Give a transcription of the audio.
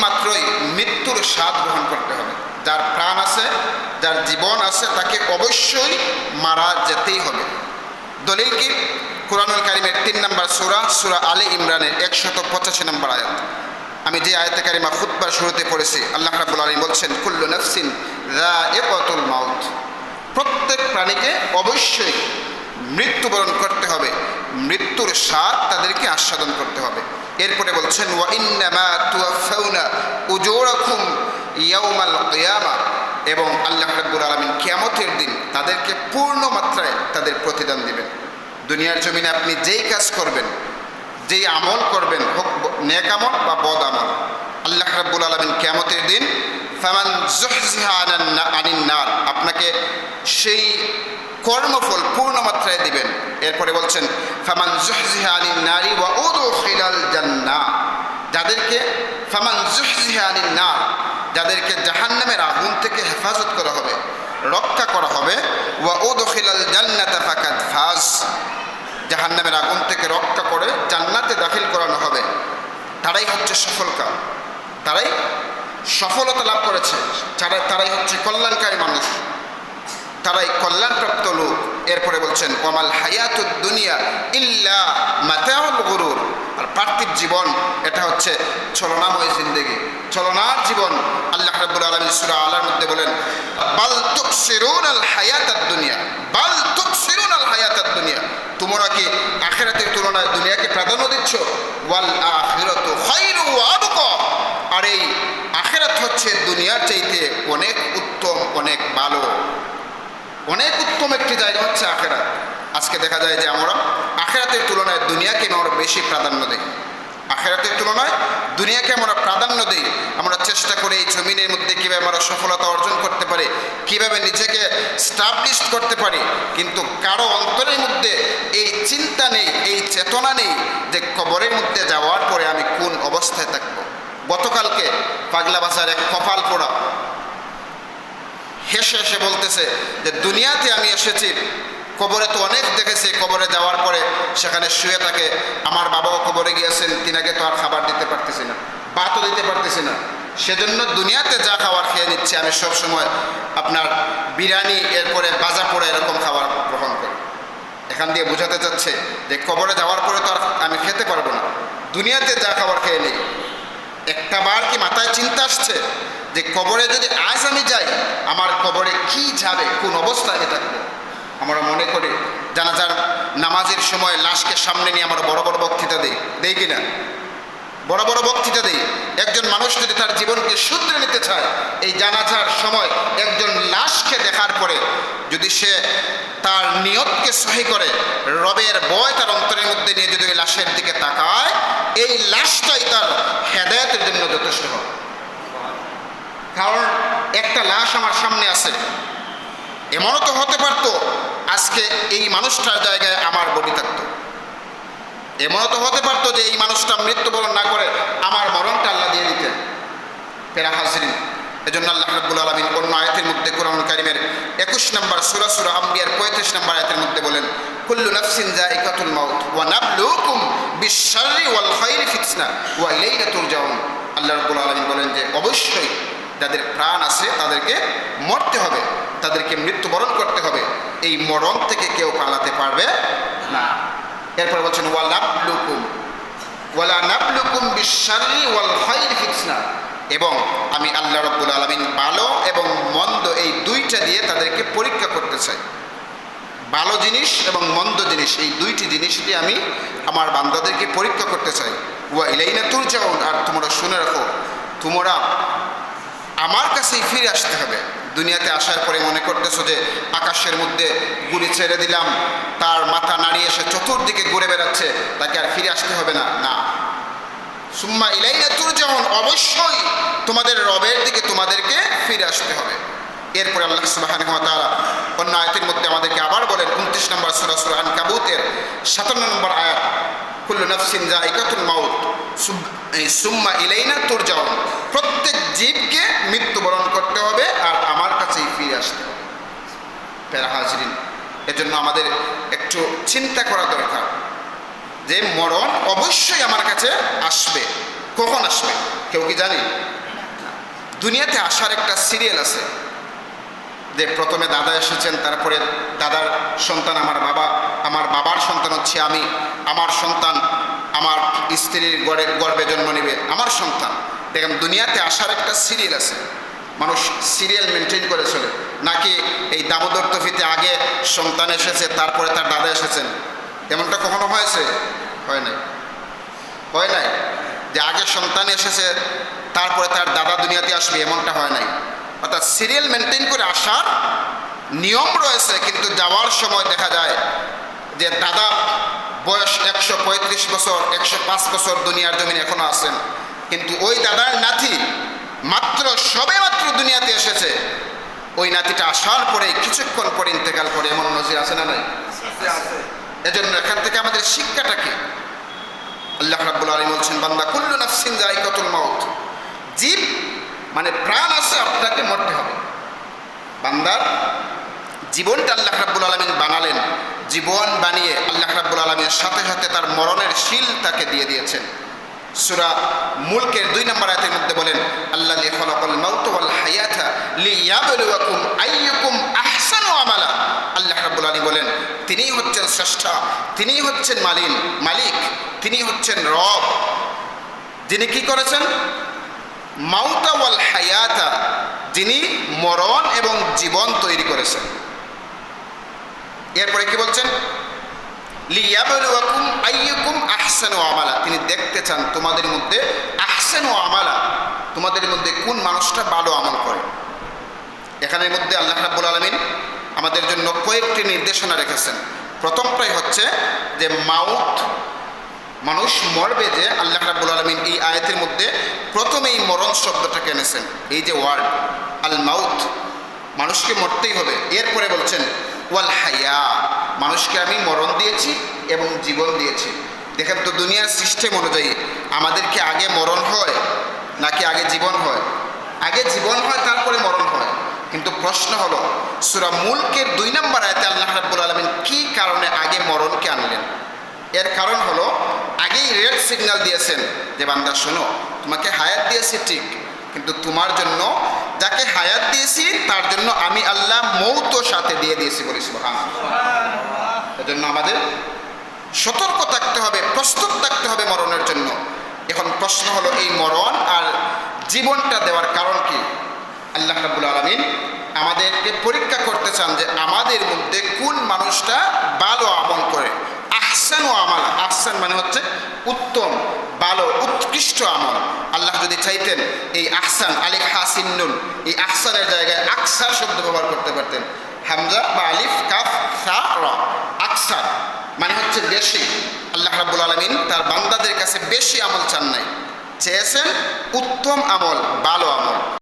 মাত্রই মৃত্যুর স্বাদ গ্রহণ করতে হবে। যার প্রাণ আছে, যার জীবন আছে, তাকে অবশ্যই মারা যেতেই হবে। দলিল কি? কোরআনুল কারিমের তিন নম্বর সুরা সুরা আলী ইমরানের একশত পঁচাশি নম্বর আয়াত। আমি যে আয়াতে কারিমা খুতবার শুরুতে পড়েছি, আল্লাহ রাবুল আলী বলছেন, কুল্লু নফসিন রা এ কতুল মাউত। প্রত্যেক প্রাণীকে অবশ্যই মৃত্যুবরণ করতে হবে। মৃত্যুর স্বাদ তাদেরকে আস্বাদন করতে হবে। এরপরে বলছেন এবং আল্লাহ রাব্বুল আলামিন কিয়ামতের দিন তাদেরকে পূর্ণ মাত্রায় তাদের প্রতিদান দিবেন দুনিয়ার জমিনে আপনি যেই কাজ করবেন যেই আমল করবেন হোক নেক আমল বা বদ আমল আল্লাহ রাব্বুল আলামিন কিয়ামতের দিন ফামান আনান আপনাকে সেই কর্মফল পূর্ণ মাত্রায় দিবেন। এরপরে বলছেন, ফামান জুহজিহা আনিন নারি ওয়া উদখিলাল জান্নাহ যাদেরকে, ফামান জুহজিহা আনিন নার যাদেরকে জাহান্নামের আগুন থেকে হেফাজত করা হবে, রক্ষা করা হবে, ওয়া উদখিলাল জান্নাতা ফাকাদ ফাজ, জাহান্নামের আগুন থেকে রক্ষা করে জান্নাতে দাখিল করানো হবে। তারাই হচ্ছে সফলকাম তারাই সফলতা লাভ করেছে। তারা তারাই হচ্ছে কল্যাণকারী মানুষ। তারাই কল্যাণপ্রাপ্ত লোক। এরপরে বলছেন কমাল হায়াতুদ দুনিয়া ইল্লা মাতাউল গুরুর। আর পার্থিব জীবন, এটা হচ্ছে ছলনাময় জিন্দেগি। ছলনার জীবন, আল্লাহ রাব্বুল আলামিন সূরা আলার মধ্যে বলেন, বাল তুকসিরুন আল হায়াতাদ দুনিয়া। বাল তুকসিরুন আল হায়াতাদ দুনিয়া। তোমরা কি আখিরাতের তুলনায় দুনিয়াকে প্রাধান্য দিচ্ছ? ওয়াল আখিরাতু খায়রু ওয়া আবকা। আর এই আখিরাত হচ্ছে দুনিয়ার চাইতে অনেক উত্তম, অনেক ভালো অনেক উত্তম একটি জায়গা হচ্ছে আখেরাত। আজকে দেখা যায় যে আমরা আখেরাতের তুলনায় দুনিয়াকে আমরা বেশি প্রাধান্য দিই। আখেরাতের তুলনায় দুনিয়াকে আমরা প্রাধান্য দিই। আমরা চেষ্টা করি এই জমিনের মধ্যে কীভাবে আমরা সফলতা অর্জন করতে পারি, কীভাবে নিজেকে স্টাবলিশ করতে পারি। কিন্তু কারও অন্তরের মধ্যে এই চিন্তা নেই, এই চেতনা নেই যে কবরের মধ্যে যাওয়ার পরে আমি কোন অবস্থায় থাকব। গতকালকে পাগলা বাজার এক কপাল পোড়া হেসে হেসে বলতেছে যে, দুনিয়াতে আমি এসেছি, কবরে তো অনেক দেখেছি, কবরে যাওয়ার পরে সেখানে শুয়ে থাকে। আমার বাবাও কবরে গিয়েছেন তিনাকে তো আর খাবার দিতে পারতেছি না, ভাতও দিতে পারতেছি না। সেজন্য দুনিয়াতে যা খাবার খেয়ে নিচ্ছে, আমি সব সময় আপনার বিরিয়ানি, এরপরে বাজা পোড়া এরকম খাবার গ্রহণ করি। এখান দিয়ে বোঝাতে চাচ্ছে যে, কবরে যাওয়ার পরে তো আর আমি খেতে পারব না। দুনিয়াতে যা খাবার খেয়ে নিই। একটা বার কি মাথায় চিন্তা আসছে? যে কবরে যদি আজ আমি যাই, আমার কবরে কি যাবে? কোন অবস্থায় আমি আমরা মনে করি জানাজার নামাজের সময় লাশকে সামনে নিয়ে আমরা বড় বড় বক্তৃতা দিই। দেই কি না বড় বড় বক্তৃতা দিই। একজন মানুষ যদি তার জীবনকে শুধরে নিতে চায়, এই জানাজার সময় একজন লাশকে দেখার পরে যদি সে তার নিয়তকে সহি করে, রবের বয় তার অন্তরের মধ্যে নিয়ে যদি ওই লাশের দিকে তাকায়, এই লাশটাই তার হেদায়তের জন্য যথেষ্ট হবে। কারণ একটা লাশ আমার সামনে আছে। এমনও তো হতে পারতো আজকে এই মানুষটার জায়গায় আমার বডি থাকতো। এমনও তো হতে পারতো যে এই মানুষটা মৃত্যুবরণ না করে আমার মরণটা আল্লাহ দিয়ে দিতেন। পেরা হাজরিন, এজন্য আল্লাহ রাব্বুল আলামিন অন্য আয়াতের মধ্যে কোরআন কারিমের একুশ নম্বর সূরা সূরা আম্বিয়ার পঁয়ত্রিশ নম্বর আয়াতের মধ্যে বলেন, কুল্লু নাফসিন যায়িকাতুল মাউত ওয়া নাবলুকুম বিশ-শাররি ওয়াল খায়রি ফিতনা ওয়া ইলাইনা তুরজাউন। আল্লাহ রাব্বুল আলামিন বলেন যে, অবশ্যই যাদের প্রাণ আছে তাদেরকে মরতে হবে, তাদেরকে মৃত্যুবরণ করতে হবে। এই মরণ থেকে কেউ পালাতে পারবে না। এরপর বলছেন ওয়ালা এবং আমি আল্লাহ রব্বুল আলমিন ভালো এবং মন্দ এই দুইটা দিয়ে তাদেরকে পরীক্ষা করতে চাই। ভালো জিনিস এবং মন্দ জিনিস, এই দুইটি জিনিস দিয়ে আমি আমার বান্দাদেরকে পরীক্ষা করতে চাই। ওয়া ইলাইনা তুরজাউন, আর তোমরা শুনে রাখো, তোমরা আমার কাছেই ফিরে আসতে হবে। দুনিয়াতে আসার পরে মনে করতেছো যে আকাশের মধ্যে গুলি ছেড়ে দিলাম, তার মাথা নাড়িয়ে এসে চতুর্দিকে ঘুরে বেড়াচ্ছে, তাকে আর ফিরে আসতে হবে না। না। সুম্মা ইলাইনা যেমন অবশ্যই তোমাদের রবের দিকে তোমাদেরকে ফিরে আসতে হবে। এরপরে আল্লাহ সুবহানাহু ওয়া অন্য আয়াতের মধ্যে আমাদেরকে আবার বলেন 29 নম্বর সূরা সূরা আনকাবুতের 57 নম্বর আয়াত। কুল্লু নাফসিন যায়িকাতুল মাউত। সুম- সুম্মা ইলাইনা তুরজাউন। প্রত্যেক জীবকে মৃত্যুবরণ করতে হবে আর আমার কাছেই ফিরে আসতে হবে। প্যারা হাজরিন, এজন্য আমাদের একটু চিন্তা করা দরকার যে মরণ অবশ্যই আমার কাছে আসবে। কখন আসবে? কেউ কি জানি? দুনিয়াতে আসার একটা সিরিয়াল আছে। যে প্রথমে দাদা এসেছেন, তারপরে দাদার সন্তান আমার বাবা, আমার বাবার সন্তান হচ্ছে আমি, আমার সন্তান আমার স্ত্রীর গড়ে, গর্বে জন্ম নেবে, আমার সন্তান। দেখেন, দুনিয়াতে আসার একটা সিরিয়াল আছে। মানুষ সিরিয়াল মেনটেন করে চলে। নাকি এই দামোদর তফিতে আগে সন্তান এসেছে, তারপরে তার দাদা এসেছেন? এমনটা কখনো হয়েছে? হয় নাই। হয় নাই। যে আগে সন্তান এসেছে, তারপরে তার দাদা দুনিয়াতে আসবে, এমনটা হয় নাই। অর্থাৎ সিরিয়াল মেনটেন করে আসার নিয়ম রয়েছে কিন্তু যাওয়ার সময় দেখা যায় যে দাদা বয়স একশো পঁয়ত্রিশ বছর একশো পাঁচ বছর দুনিয়ার জমিন এখনও আছেন। কিন্তু ওই দাদার নাতি মাত্র সবে মাত্র দুনিয়াতে এসেছে। ওই নাতিটা আসার পরে কিছুক্ষণ পরে ইন্তেকাল করে এমন নজির আছে না নাই? এজন্য এখান থেকে আমাদের শিক্ষাটা কি? আল্লাহ রাব্বুল আলামিন বলছেন বান্দা কুল্লু নাফসিন যায়কাতুল মাউত। জীব মানে প্রাণ আছে আপনাকে মরতে হবে। বান্দার জীবনটা আল্লাহ রাব্বুল আলামিন বানালেন, জীবন বানিয়ে আল্লাহ রাব্বুল আলামিনের সাথে সাথে তার মরণের শিল তাকে দিয়ে দিয়েছেন। সুরা মুলকের দুই নম্বর আয়াতের মধ্যে বলেন আহসানু আমালা। আল্লাহ রাব্বুল আলামিন বলেন তিনিই হচ্ছেন স্রষ্টা তিনিই হচ্ছেন মালিন মালিক, তিনি হচ্ছেন রব। যিনি কি করেছেন? মাউতা ওয়াল হায়াতা, যিনি মরণ এবং জীবন তৈরি করেছেন। এরপরে কি বলছেন? আমালা। তিনি দেখতে চান তোমাদের মধ্যে আহসানু আমালা, তোমাদের মধ্যে কোন মানুষটা ভালো আমল করে। এখানের মধ্যে আল্লাহ রাব্বুল আলামিন আমাদের জন্য কয়েকটি নির্দেশনা রেখেছেন। প্রথমটাই হচ্ছে যে মাউত মানুষ মরবে যে আল্লাহ রাব্বুল আলামিন এই আয়াতের মধ্যে প্রথমেই মরণ শব্দটাকে এনেছেন। এই যে ওয়ার্ড আল মাউথ মানুষকে মরতেই হবে। এরপরে বলছেন, ওয়াল হাইয়া মানুষকে আমি মরণ দিয়েছি এবং জীবন দিয়েছি। দেখেন তো দুনিয়ার সিস্টেম অনুযায়ী, আমাদেরকে আগে মরণ হয় নাকি আগে জীবন হয়? আগে জীবন হয়, তারপরে মরণ হয়। কিন্তু প্রশ্ন হলো, সুরা মুলকের দুই নম্বর আয়তে আল্লাহ রাব্বুল আলমিন কী কারণে আগে মরণকে আনলেন? এর কারণ হলো, আগেই রেড সিগন্যাল দিয়েছেন, যে বান্দা শোনো, তোমাকে হায়াত দিয়েছি ঠিক, কিন্তু তোমার জন্য যাকে হায়াত দিয়েছি, তার জন্য আমি আল্লাহ মৌত সাথে দিয়ে দিয়েছি বলি সুবহান এজন্য আমাদের সতর্ক থাকতে হবে, প্রস্তুত থাকতে হবে মরণের জন্য। এখন প্রশ্ন হলো এই মরণ আর জীবনটা দেওয়ার কারণ কি? আল্লাহ রাবুল আলমিন আমাদেরকে পরীক্ষা করতে চান যে আমাদের মধ্যে কোন মানুষটা ভালো আমল করে আহসান ও আমাল। আহসান মানে হচ্ছে উত্তম, ভালো, উৎকৃষ্ট আমল। আল্লাহ যদি চাইতেন এই আহসান, আলিফ হাসিনুন এই আহসানের জায়গায় আকসার শব্দ ব্যবহার করতে পারতেন। হামজা বা আলিফ, কাফ, সা, র। আকসার মানে হচ্ছে বেশি। আল্লাহ রাব্বুল আলমিন তার বান্দাদের কাছে বেশি আমল চান নাই। চেয়েছেন উত্তম আমল, ভালো আমল।